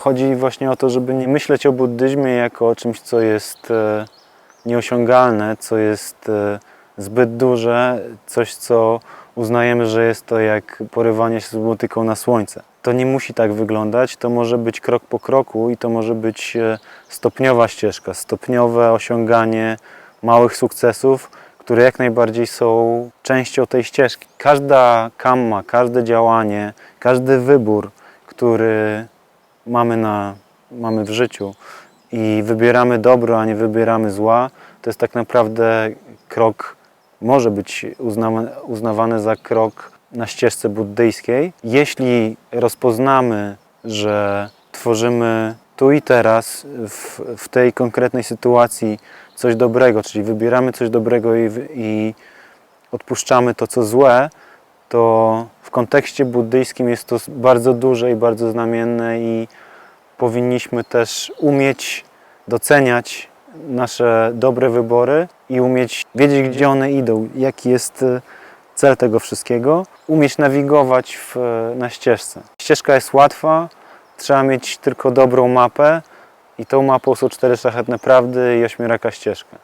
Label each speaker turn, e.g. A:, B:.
A: Chodzi właśnie o to, żeby nie myśleć o buddyzmie jako o czymś, co jest e, nieosiągalne, co jest e, zbyt duże, coś, co uznajemy, że jest to jak porywanie się z motyką na słońce. To nie musi tak wyglądać, to może być krok po kroku i to może być e, stopniowa ścieżka, stopniowe osiąganie małych sukcesów, które jak najbardziej są częścią tej ścieżki. Każda kamma, każde działanie, każdy wybór, który mamy, na, mamy w życiu i wybieramy dobro, a nie wybieramy zła, to jest tak naprawdę krok, może być uznawane za krok na ścieżce buddyjskiej. Jeśli rozpoznamy, że tworzymy tu i teraz, w, w tej konkretnej sytuacji coś dobrego, czyli wybieramy coś dobrego i, i odpuszczamy to, co złe, to w kontekście buddyjskim jest to bardzo duże i bardzo znamienne i powinniśmy też umieć doceniać nasze dobre wybory i umieć wiedzieć, gdzie one idą, jaki jest e, cel tego wszystkiego, umieć nawigować w, na ścieżce. Ścieżka jest łatwa, trzeba mieć tylko dobrą mapę i tą mapą są cztery szlachetne prawdy i ośmioraka ścieżka.